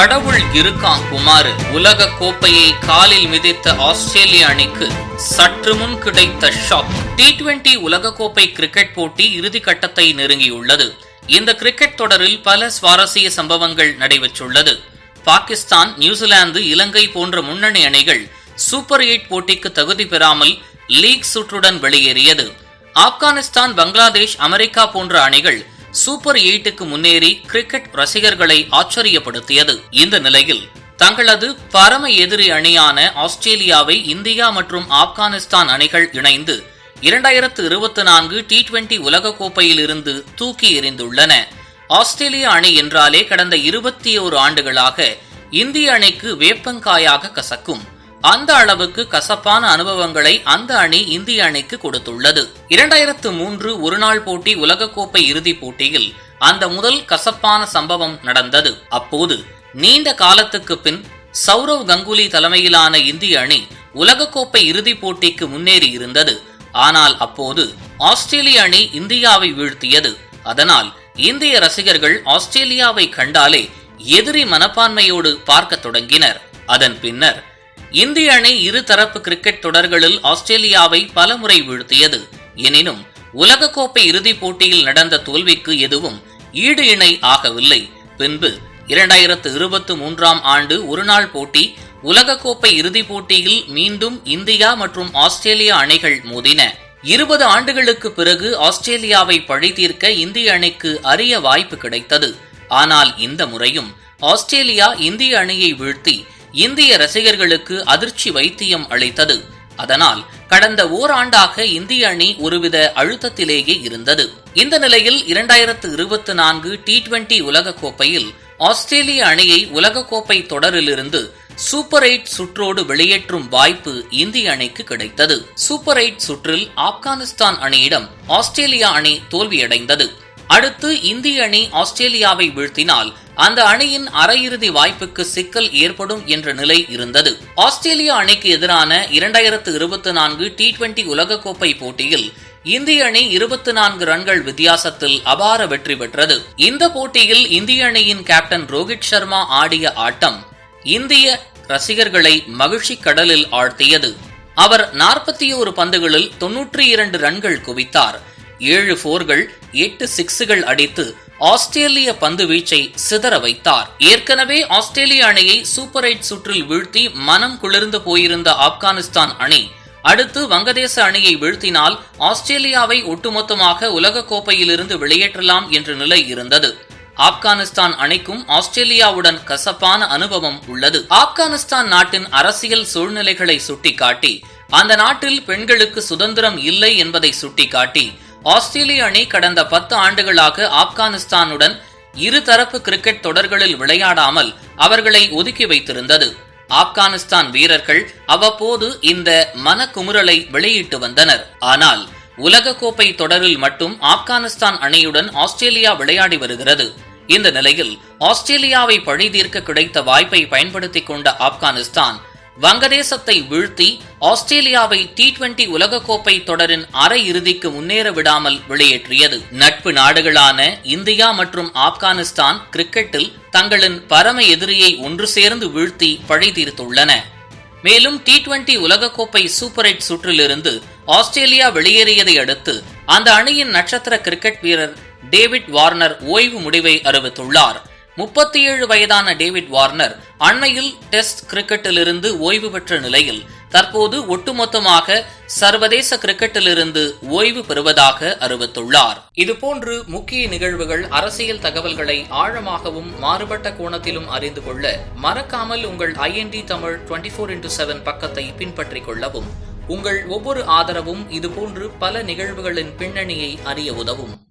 கடவுள் இருக்கான் குமார்? உலக கோப்பையை காலில் மிதித்த ஆஸ்திரேலிய அணிக்கு சற்று முன் கிடைத்த ஷாக். டி டுவெண்டி உலகக்கோப்பை கிரிக்கெட் போட்டி இறுதி கட்டத்தை நெருங்கியுள்ளது. இந்த கிரிக்கெட் தொடரில் பல சுவாரஸ்ய சம்பவங்கள் நடைபெற்றுள்ளது. பாகிஸ்தான் நியூசிலாந்து இலங்கை போன்ற முன்னணி அணிகள் சூப்பர் எயிட் போட்டிக்கு தகுதி பெறாமல் லீக் சுற்றுடன் வெளியேறியது. ஆப்கானிஸ்தான் பங்களாதேஷ் அமெரிக்கா போன்ற அணிகள் சூப்பர் எயிட்டுக்கு முன்னேறி கிரிக்கெட் ரசிகர்களை ஆச்சரியப்படுத்தியது. இந்த நிலையில் தங்களது பரம எதிரி அணியான ஆஸ்திரேலியாவை இந்தியா மற்றும் ஆப்கானிஸ்தான் அணிகள் இணைந்து இரண்டாயிரத்து இருபத்தி நான்கு டி டுவெண்டி உலகக்கோப்பையில் இருந்து தூக்கி எறிந்துள்ளன. ஆஸ்திரேலிய அணி என்றாலே கடந்த இருபத்தி ஓரு ஆண்டுகளாக இந்திய அணிக்கு வேப்பங்காயாக கசக்கும். அந்த அளவுக்கு கசப்பான அனுபவங்களை அந்த அணி இந்திய அணிக்கு கொடுத்துள்ளது. இரண்டாயிரத்து மூன்று ஒருநாள் போட்டி உலகக்கோப்பை இறுதிப் போட்டியில் அந்த முதல் கசப்பான சம்பவம் நடந்தது. அப்போது நீண்ட காலத்துக்கு பின் சௌரவ் கங்குலி தலைமையிலான இந்திய அணி உலகக்கோப்பை இறுதிப் போட்டிக்கு முன்னேறி இருந்தது. ஆனால் அப்போது ஆஸ்திரேலிய அணி இந்தியாவை வீழ்த்தியது. அதனால் இந்திய ரசிகர்கள் ஆஸ்திரேலியாவை கண்டாலே எதிரி மனப்பான்மையோடு பார்க்க தொடங்கினர். அதன் பின்னர் இந்திய அணி இருதரப்பு கிரிக்கெட் தொடர்களில் ஆஸ்திரேலியாவை பலமுறை வீழ்த்தியது. எனினும் உலகக்கோப்பை இறுதிப் போட்டியில் நடந்த தோல்விக்கு எதுவும் ஈடு இணை ஆகவில்லை. பின்பு இரண்டாயிரத்து இருபத்தி மூன்றாம் ஆண்டு ஒருநாள் போட்டி உலகக்கோப்பை இறுதிப் போட்டியில் மீண்டும் இந்தியா மற்றும் ஆஸ்திரேலியா அணிகள் மோதின. இருபது ஆண்டுகளுக்கு பிறகு ஆஸ்திரேலியாவை பழி தீர்க்க இந்திய அணிக்கு அரிய வாய்ப்பு கிடைத்தது. ஆனால் இந்த முறையும் ஆஸ்திரேலியா இந்திய அணியை வீழ்த்தி இந்திய ரசிகர்களுக்கு அதிர்ச்சி வைத்தியம் அளித்தது. அதனால் கடந்த ஓராண்டாக இந்திய அணி ஒருவித அழுத்தத்திலேயே இருந்தது. இந்த நிலையில் இரண்டாயிரத்து இருபத்தி நான்கு டி டுவெண்டி உலகக்கோப்பையில் ஆஸ்திரேலிய அணியை உலகக்கோப்பை தொடரிலிருந்து சூப்பர் எயிட் சுற்றோடு வெளியேற்றும் வாய்ப்பு இந்திய அணிக்கு கிடைத்தது. சூப்பர் எயிட் சுற்றில் ஆப்கானிஸ்தான் அணியிடம் ஆஸ்திரேலியா அணி தோல்வியடைந்தது. அடுத்து இந்திய அணி ஆஸ்திரேலியாவை வீழ்த்தினால் அந்த அணியின் அரையிறுதி வாய்ப்புக்கு சிக்கல் ஏற்படும் என்ற நிலை இருந்தது. ஆஸ்திரேலியா அணிக்கு எதிரான இரண்டாயிரத்து இருபத்தி நான்கு டி டுவெண்டி உலகக்கோப்பை போட்டியில் இந்திய அணி இருபத்தி நான்கு ரன்கள் வித்தியாசத்தில் அபார வெற்றி பெற்றது. இந்த போட்டியில் இந்திய அணியின் கேப்டன் ரோஹித் சர்மா ஆடிய ஆட்டம் இந்திய ரசிகர்களை மகிழ்ச்சி கடலில் ஆழ்த்தியது. அவர் நாற்பத்தி ஒரு பந்துகளில் தொன்னூற்றி இரண்டு ரன்கள் குவித்தார். ஏழு போர்கள் எட்டு சிக்ஸுகள் அடித்து ஆஸ்திரேலிய பந்து வீச்சை சிதற வைத்தார். ஏற்கனவே ஆஸ்திரேலிய அணியை சூப்பர் எயிட் சுற்றில் வீழ்த்தி மனம் குளிர்ந்து போயிருந்த ஆப்கானிஸ்தான் அணி அடுத்து வங்கதேச அணியை வீழ்த்தினால் ஆஸ்திரேலியாவை ஒட்டுமொத்தமாக உலகக்கோப்பையிலிருந்து வெளியேற்றலாம் என்ற நிலை இருந்தது. ஆப்கானிஸ்தான் அணிக்கும் ஆஸ்திரேலியாவுடன் கசப்பான அனுபவம் உள்ளது. ஆப்கானிஸ்தான் நாட்டின் அரசியல் சூழ்நிலைகளை சுட்டிக்காட்டி அந்த நாட்டில் பெண்களுக்கு சுதந்திரம் இல்லை என்பதை சுட்டிக்காட்டி ஆஸ்திரேலிய அணி கடந்த பத்து ஆண்டுகளாக ஆப்கானிஸ்தானுடன் இருதரப்பு கிரிக்கெட் தொடர்களில் விளையாடாமல் அவர்களை ஒதுக்கி வைத்திருந்தது. ஆப்கானிஸ்தான் வீரர்கள் அவ்வப்போது இந்த மனக்குமுறலை வெளியிட்டு வந்தனர். ஆனால் உலகக்கோப்பை தொடரில் மட்டும் ஆப்கானிஸ்தான் அணியுடன் ஆஸ்திரேலியா விளையாடி வருகிறது. இந்த நிலையில் ஆஸ்திரேலியாவை பழி தீர்க்க கிடைத்த வாய்ப்பை பயன்படுத்திக் கொண்ட ஆப்கானிஸ்தான் வங்கதேசத்தை வீழ்த்தி ஆஸ்திரேலியாவை டி டுவெண்டி உலகக்கோப்பை தொடரின் அரை இறுதிக்கு முன்னேற விடாமல் வெளியேற்றியது. நட்பு நாடுகளான இந்தியா மற்றும் ஆப்கானிஸ்தான் கிரிக்கெட்டில் தங்களின் பரம எதிரியை ஒன்று சேர்ந்து வீழ்த்தி பழி தீர்த்துள்ளன. மேலும் டி டுவெண்டி உலகக்கோப்பை சூப்பர் எயிட் சுற்றிலிருந்து ஆஸ்திரேலியா வெளியேறியதை அடுத்து அந்த அணியின் நட்சத்திர கிரிக்கெட் வீரர் டேவிட் வார்னர் ஓய்வு முடிவை அறிவித்துள்ளார். முப்பத்தி ஏழு வயதான டேவிட் வார்னர் அண்மையில் டெஸ்ட் கிரிக்கெட்டிலிருந்து ஓய்வு பெற்ற நிலையில் தற்போது ஒட்டுமொத்தமாக சர்வதேச கிரிக்கெட்டிலிருந்து ஓய்வு பெறுவதாக அறிவித்துள்ளார். இதுபோன்று முக்கிய நிகழ்வுகள் அரசியல் தகவல்களை ஆழமாகவும் மாறுபட்ட கோணத்திலும் அறிந்து கொள்ள மறக்காமல் உங்கள் IND Tamil twenty four into seven பக்கத்தை பின்பற்றிக் கொள்ளவும். உங்கள் ஒவ்வொரு ஆதரவும் இதுபோன்று பல நிகழ்வுகளின் பின்னணியை அறிய உதவும்.